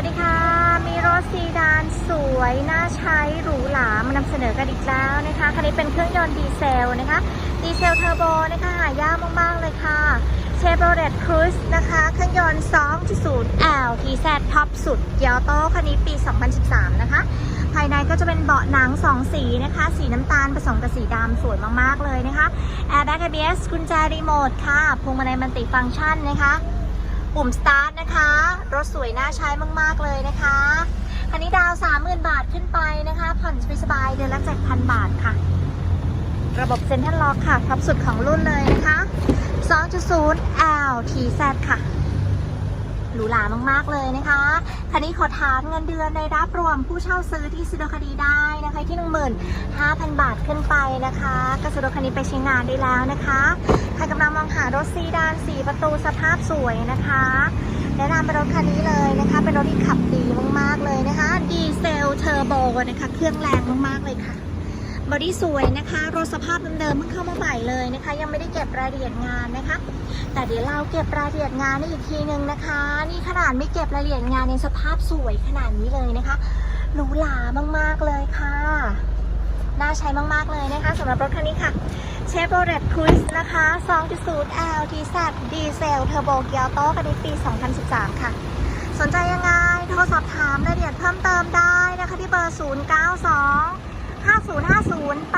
วัสดีค่ะ มีรถซีดานสวย น่าใช้ หรูหรามานำเสนอกันอีกแล้วนะคะ คันนี้เป็นเครื่องยนต์ดีเซลนะคะ ดีเซลเทอร์โบนะคะหายากมาก ๆ เลยค่ะเชฟโรเลตครูซนะคะ เครื่องยนต์ 2.0 L TZ ท็อปสุดเกียร์โต้คันนี้ปี 2013 นะคะ ภายในก็จะเป็นเบาะหนัง 2 สีนะคะ สีน้ำตาลผสมกับสีดำสวยมาก ๆ เลยนะคะ Airbag ABS กุญแจรีโมทค่ะพวงมาลัยมันติฟังก์ชันนะคะ ปุ่ม start นะคะ รถสวยน่าใช้มาก ๆ เลยนะคะคันนี้ดาว 30,000 บาทขึ้นไปนะคะ ผ่อนสบายเดือนละ 7,000 บาทค่ะ ระบบเซ็นทรัลล็อกค่ะ ท็อปสุดของรุ่นเลยนะคะ 2.0 L TZ ค่ะ หรูหรามากๆเลยนะคะคันนี้ขอทานเงินเดือนในรับรวมผู้เช่าซื้อที่ซื้อรถคันนี้ได้นะคะที่ 15,000 บาทขึ้นไปนะคะก็ซื้อรถคันนี้ไปใช้งานได้แล้วนะคะใครกำลังมองหารถซีดาน4ประตูสภาพสวยนะคะแนะนำเป็นรถคันนี้เลยนะคะ เป็นรถที่ขับดีมากๆเลยนะคะ ดีเซลเทอร์โบนะคะ เครื่องแรงมากๆเลยค่ะ บอดี้สวยนะคะรถสภาพเดิมๆเพิ่งเข้ามาใหม่เลยนะคะ ยังไม่ได้เก็บรายละเอียดงานนะคะ แต่เดี๋ยวเราเก็บรายละเอียดงานได้อีกทีนึงนะคะ นี่ขนาดไม่เก็บรายละเอียดงานในสภาพสวยขนาดนี้เลยนะคะหรูหรามากๆเลยค่ะน่าใช้มาก ๆ เลยนะคะสำหรับรถคันนี้ค่ะ Chevrolet Cruze นะคะ2.0 L TZ ดีเซลเทอร์โบเกียร์โต้คันนี้ปี 2013 ค่ะ สนใจยังไง โทรสอบถามรายละเอียดเพิ่มเติมได้นะคะที่เบอร์ 092 5050